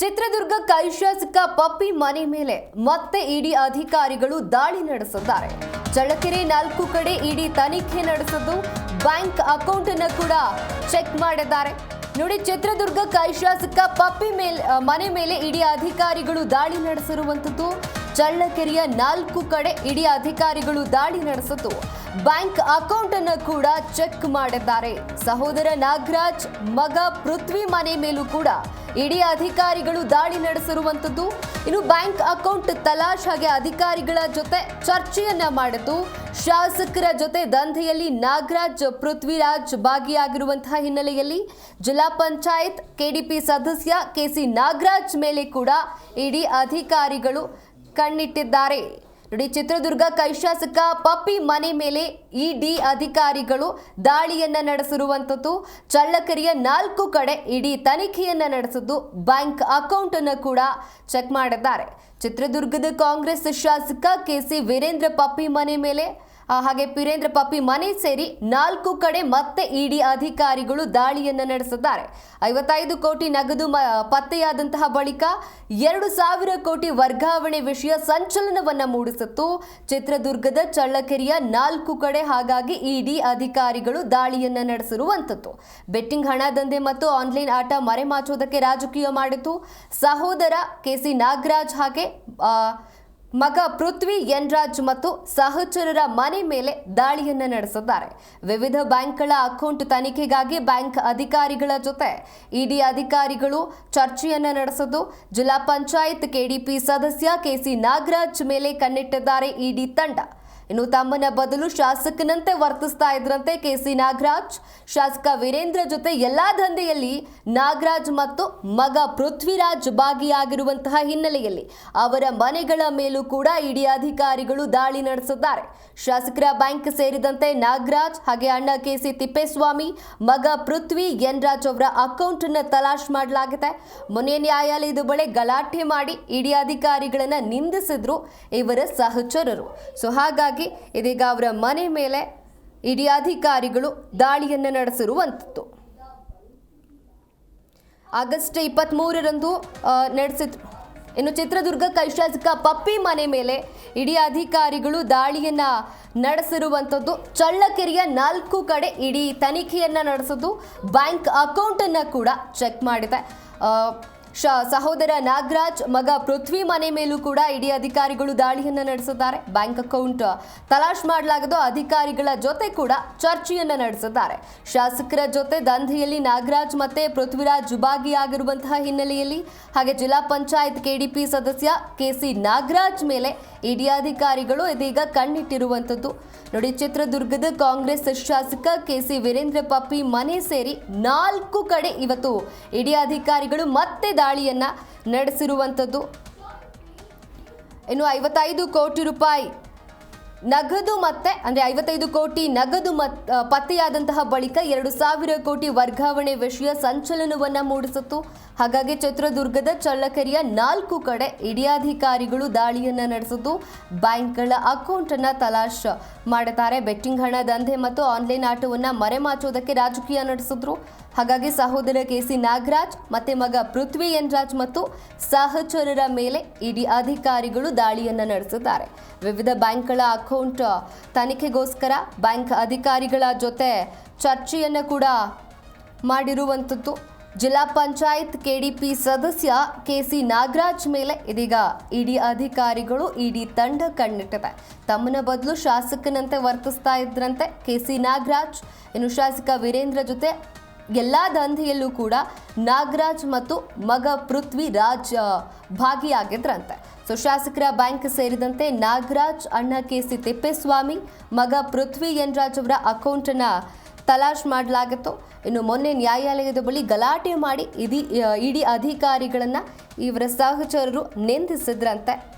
ಚಿತ್ರದುರ್ಗ ಕೈ ಶಾಸಕ ಪಪ್ಪಿ ಮನೆ ಮೇಲೆ ಮತ್ತೆ ಇಡಿ ಅಧಿಕಾರಿಗಳು ದಾಳಿ ನಡೆಸಿದ್ದಾರೆ. ಚಳ್ಳಕೆರೆ ನಾಲ್ಕು ಕಡೆ ಇಡಿ ತನಿಖೆ ನಡೆಸಿದ್ದು ಬ್ಯಾಂಕ್ ಅಕೌಂಟ್ ಅನ್ನು ಕೂಡ ಚೆಕ್ ಮಾಡಿದ್ದಾರೆ. ನೋಡಿ ಚಿತ್ರದುರ್ಗ ಕೈ ಶಾಸಕ ಪಪ್ಪಿ ಮೇಲೆ ಮನೆ ಮೇಲೆ ಇಡಿ ಅಧಿಕಾರಿಗಳು ದಾಳಿ ನಡೆಸಿರುವಂಥದ್ದು. ಚಳ್ಳಕೆರೆಯ ನಾಲ್ಕು ಕಡೆ ಇಡಿ ಅಧಿಕಾರಿಗಳು ದಾಳಿ ನಡೆಸಿದ್ದು ಬ್ಯಾಂಕ್ ಅಕೌಂಟ್ ಅನ್ನು ಕೂಡ ಚೆಕ್ ಮಾಡಿದ್ದಾರೆ. ಸಹೋದರ ನಾಗರಾಜ್, ಮಗ ಪೃಥ್ವಿ ಮನೆ ಮೇಲೂ ಕೂಡ ಇಡಿ ಅಧಿಕಾರಿಗಳು ದಾಳಿ ನಡೆಸಿರುವಂಥದ್ದು ಇನ್ನು ಬ್ಯಾಂಕ್ ಅಕೌಂಟ್ ತಲಾಶ್ ಹಾಗೆ ಅಧಿಕಾರಿಗಳ ಜೊತೆ ಚರ್ಚೆಯನ್ನ ಮಾಡಿದ್ದು, ಶಾಸಕರ ಜೊತೆ ದಂಧೆಯಲ್ಲಿ ನಾಗರಾಜ್ ಪೃಥ್ವಿರಾಜ್ ಭಾಗಿಯಾಗಿರುವಂತಹ ಹಿನ್ನೆಲೆಯಲ್ಲಿ ಜಿಲ್ಲಾ ಪಂಚಾಯತ್ ಕೆಡಿಪಿ ಸದಸ್ಯ ಕೆಸಿ ನಾಗರಾಜ್ ಮೇಲೆ ಕೂಡ ಇಡಿ ಅಧಿಕಾರಿಗಳು ಕಣ್ಣಿಟ್ಟಿದ್ದಾರೆ. ನೋಡಿ, ಚಿತ್ರದುರ್ಗ ಕೈ ಶಾಸಕ ಪಪ್ಪಿ ಮನೆ ಮೇಲೆ ಇಡಿ ಅಧಿಕಾರಿಗಳು ದಾಳಿಯನ್ನ ನಡೆಸಿರುವಂಥದ್ದು. ಚಳ್ಳಕೆರೆಯ ನಾಲ್ಕು ಕಡೆ ಇಡಿ ತನಿಖೆಯನ್ನ ನಡೆಸಿದ್ದು. ಬ್ಯಾಂಕ್ ಅಕೌಂಟ್ ಅನ್ನು ಕೂಡ ಚೆಕ್ ಮಾಡಿದ್ದಾರೆ. ಚಿತ್ರದುರ್ಗದ ಕಾಂಗ್ರೆಸ್ ಶಾಸಕ ಕೆಸಿ ವೀರೇಂದ್ರ ಪಪ್ಪಿ ಮನೆ ಮೇಲೆ ಹಾಗೆ ಪಿರೇಂದ್ರ ಪಪ್ಪಿ ಮನೆ ಸೇರಿ ನಾಲ್ಕು ಕಡೆ ಮತ್ತೆ ಇಡಿ ಅಧಿಕಾರಿಗಳು ದಾಳಿಯನ್ನು ನಡೆಸಿದ್ದಾರೆ. ಐವತ್ತೈದು ಕೋಟಿ ನಗದು ಪತ್ತೆಯಾದಂತಹ ಬಳಿಕ ಎರಡು ಸಾವಿರ ಕೋಟಿ ವರ್ಗಾವಣೆ ವಿಷಯ ಸಂಚಲನವನ್ನ ಮೂಡಿಸಿತ್ತು. ಚಿತ್ರದುರ್ಗದ ಚಳ್ಳಕೆರೆಯ ನಾಲ್ಕು ಕಡೆ ಹಾಗಾಗಿ ಇಡಿ ಅಧಿಕಾರಿಗಳು ದಾಳಿಯನ್ನ ನಡೆಸಿರುವಂಥದ್ದು. ಬೆಟ್ಟಿಂಗ್ ಹಣ, ದಂಧೆ ಮತ್ತು ಆನ್ಲೈನ್ ಆಟ ಮರೆಮಾಚುವುದಕ್ಕೆ ರಾಜಕೀಯ ಮಾಡಿತು. ಸಹೋದರ ಕೆಸಿ ನಾಗರಾಜ್ ಹಾಗೆ ಮಗ ಪೃಥ್ವಿ ಯನ್ರಾಜ್ ಮತ್ತು ಸಹಚರರ ಮನೆ ಮೇಲೆ ದಾಳಿಯನ್ನ ನಡೆಸಿದ್ದಾರೆ. ವಿವಿಧ ಬ್ಯಾಂಕ್ಗಳ ಅಕೌಂಟ್ ತನಿಖೆಗಾಗಿ ಬ್ಯಾಂಕ್ ಅಧಿಕಾರಿಗಳ ಜೊತೆ ಇಡಿ ಅಧಿಕಾರಿಗಳು ಚರ್ಚೆಯನ್ನ ನಡೆಸಿದ್ದು, ಜಿಲ್ಲಾ ಪಂಚಾಯತ್ ಕೆಡಿಪಿ ಸದಸ್ಯ ಕೆಸಿ ನಾಗರಾಜ್ ಮೇಲೆ ಕಣ್ಣಿಟ್ಟಿದ್ದಾರೆ ಇಡಿ ತಂಡ. ಇನ್ನು ತಮ್ಮನ ಬದಲು ಶಾಸಕನಂತೆ ವರ್ತಿಸ್ತಾ ಇದ್ರಂತೆ ಕೆಸಿ ನಾಗರಾಜ್. ಶಾಸಕ ವೀರೇಂದ್ರ ಜೊತೆ ಎಲ್ಲಾ ದಂಧೆಯಲ್ಲಿ ನಾಗರಾಜ್ ಮತ್ತು ಮಗ ಪೃಥ್ವಿರಾಜ್ ಭಾಗಿಯಾಗಿರುವಂತಹ ಹಿನ್ನೆಲೆಯಲ್ಲಿ ಅವರ ಮನೆಗಳ ಮೇಲೂ ಕೂಡ ಇಡಿ ಅಧಿಕಾರಿಗಳು ದಾಳಿ ನಡೆಸಿದ್ದಾರೆ. ಶಾಸಕರ ಬ್ಯಾಂಕ್ ಸೇರಿದಂತೆ ನಾಗರಾಜ್ ಹಾಗೆ ಅಣ್ಣ ಕೆಸಿ ತಿಪ್ಪೇಸ್ವಾಮಿ, ಮಗ ಪೃಥ್ವಿ ಯನ್ರಾಜ್ ಅವರ ಅಕೌಂಟ್ ಅನ್ನ ತಲಾಶ್ ಮಾಡಲಾಗಿದೆ. ಮೊನ್ನೆ ನ್ಯಾಯಾಲಯದ ಬಳಿ ಗಲಾಟೆ ಮಾಡಿ ಇಡಿ ಅಧಿಕಾರಿಗಳನ್ನ ನಿಂದಿಸಿದ್ರು ಇವರ ಸಹಚರರು. ಸೊ ಹಾಗಾಗಿ ಇದೀಗ ಅವರ ಮನೆ ಮೇಲೆ ಇಡಿ ಅಧಿಕಾರಿಗಳು ದಾಳಿಯನ್ನು ನಡೆಸಿರುವಂಥದ್ದು ಆಗಸ್ಟ್ ಇಪ್ಪತ್ತ್ ಮೂರರಂದು ನಡೆಸಿದ್ರು. ಇನ್ನು ಚಿತ್ರದುರ್ಗ ಕೈಶಾಸಕ ಪಪ್ಪಿ ಮನೆ ಮೇಲೆ ಇಡಿ ಅಧಿಕಾರಿಗಳು ದಾಳಿಯನ್ನ ನಡೆಸಿರುವಂಥದ್ದು ಚಳ್ಳಕೆರೆಯ ನಾಲ್ಕು ಕಡೆ ಇಡೀ ತನಿಖೆಯನ್ನ ನಡೆಸಿದ್ದು. ಬ್ಯಾಂಕ್ ಅಕೌಂಟನ್ನು ಕೂಡ ಚೆಕ್ ಮಾಡಿದೆ. ಶ ಸಹೋದರ ನಾಗರಾಜ್, ಮಗ ಪೃಥ್ವಿ ಮನೆ ಮೇಲೂ ಕೂಡ ಇಡೀ ಅಧಿಕಾರಿಗಳು ದಾಳಿಯನ್ನ ನಡೆಸಿದ್ದಾರೆ. ಬ್ಯಾಂಕ್ ಅಕೌಂಟ್ ತಲಾಶ್ ಮಾಡಲಾಗದು ಅಧಿಕಾರಿಗಳ ಜೊತೆ ಕೂಡ ಚರ್ಚೆಯನ್ನ ನಡೆಸಿದ್ದಾರೆ. ಶಾಸಕರ ಜೊತೆ ದಂಧೆಯಲ್ಲಿ ನಾಗರಾಜ್ ಮತ್ತೆ ಪೃಥ್ವಿರಾಜ್ ಭಾಗಿಯಾಗಿರುವಂತಹ ಹಿನ್ನೆಲೆಯಲ್ಲಿ ಹಾಗೆ ಜಿಲ್ಲಾ ಪಂಚಾಯತ್ ಕೆಡಿಪಿ ಸದಸ್ಯ ಕೆಸಿ ನಾಗರಾಜ್ ಮೇಲೆ ಇಡಿ ಅಧಿಕಾರಿಗಳು ಇದೀಗ ಕಣ್ಣಿಟ್ಟಿರುವಂಥದ್ದು. ನೋಡಿ, ಚಿತ್ರದುರ್ಗದ ಕಾಂಗ್ರೆಸ್ ಶಾಸಕ ಕೆಸಿ ವೀರೇಂದ್ರ ಪಪ್ಪಿ ಮನೆ ಸೇರಿ ನಾಲ್ಕು ಕಡೆ ಇವತ್ತು ಇಡಿ ಅಧಿಕಾರಿಗಳು ಮತ್ತೆ ದಾಳಿಯನ್ನ ನಡೆಸಿರುವಂಥದ್ದು. ಇನ್ನು ಐವತ್ತೈದು ಕೋಟಿ ರೂಪಾಯಿ ನಗದು ಮತ್ತೆ, ಅಂದ್ರೆ ಐವತ್ತೈದು ಕೋಟಿ ನಗದು ಮತ್ ಪತ್ತೆಯಾದಂತಹ ಬಳಿಕ ಎರಡು ಸಾವಿರ ಕೋಟಿ ವರ್ಗಾವಣೆ ವಿಷಯ ಸಂಚಲನವನ್ನ ಮೂಡಿಸಿತು ಹಾಗಾಗಿ ಚಿತ್ರದುರ್ಗದ ಚಳ್ಳಕೆರೆಯ ನಾಲ್ಕು ಕಡೆ ಇಡಿ ಅಧಿಕಾರಿಗಳು ದಾಳಿಯನ್ನ ನಡೆಸಿದ್ದು, ಬ್ಯಾಂಕ್ಗಳ ಅಕೌಂಟ್ ಅನ್ನ ತಲಾಶ್ ಮಾಡುತ್ತಾರೆ ಬೆಟ್ಟಿಂಗ್ ಹಣ, ದಂಧೆ ಮತ್ತು ಆನ್ಲೈನ್ ಆಟವನ್ನ ಮರೆಮಾಚುವುದಕ್ಕೆ ರಾಜಕೀಯ ನಡೆಸಿದ್ರು. ಹಾಗಾಗಿ ಸಹೋದರ ಕೆ ಸಿ ನಾಗರಾಜ್ ಮತ್ತೆ ಮಗ ಪೃಥ್ವಿ ಯನ್ರಾಜ್ ಮತ್ತು ಸಹಚರರ ಮೇಲೆ ಇಡಿ ಅಧಿಕಾರಿಗಳು ದಾಳಿಯನ್ನು ನಡೆಸಿದ್ದಾರೆ. ವಿವಿಧ ಬ್ಯಾಂಕ್ಗಳ ಅಕೌಂಟ್ ತನಿಖೆಗೋಸ್ಕರ ಬ್ಯಾಂಕ್ ಅಧಿಕಾರಿಗಳ ಜೊತೆ ಚರ್ಚೆಯನ್ನು ಕೂಡ ಮಾಡಿರುವಂಥದ್ದು ಜಿಲ್ಲಾ ಪಂಚಾಯತ್ ಕೆಡಿಪಿ ಸದಸ್ಯ ಕೆಸಿ ನಾಗರಾಜ್ ಮೇಲೆ ಇದೀಗ ಇಡಿ ಅಧಿಕಾರಿಗಳು ಇಡಿ ತಂಡ ಕಣ್ಣಿಟ್ಟಿದೆ. ತಮ್ಮನ ಬದಲು ಶಾಸಕನಂತೆ ವರ್ತಿಸ್ತಾ ಇದ್ರಂತೆ ಕೆಸಿ ನಾಗರಾಜ್. ಇನ್ನು ಶಾಸಕ ವೀರೇಂದ್ರ ಜೊತೆ ಎಲ್ಲ ದಂಧೆಯಲ್ಲೂ ಕೂಡ ನಾಗರಾಜ್ ಮತ್ತು ಮಗ ಪೃಥ್ವಿ ರಾಜ್ ಭಾಗಿಯಾಗಿದ್ರಂತೆ. ಸೊ ಶಾಸಕರ ಬ್ಯಾಂಕ್ ಸೇರಿದಂತೆ ನಾಗರಾಜ್, ಅಣ್ಣ ಕೆ ಸಿ ತಿಪ್ಪೇಸ್ವಾಮಿ, ಮಗ ಪೃಥ್ವಿ ಯನ್ರಾಜ್ ಅವರ ಅಕೌಂಟನ್ನು ತಲಾಶ್ ಮಾಡಲಾಗಿತ್ತು. ಇನ್ನು ಮೊನ್ನೆ ನ್ಯಾಯಾಲಯದ ಬಳಿ ಗಲಾಟೆ ಮಾಡಿ ಇಡೀ ಇಡಿ ಅಧಿಕಾರಿಗಳನ್ನ ಇವರ ಸಹಚರರು ನಿಂದಿಸಿದ್ರಂತೆ.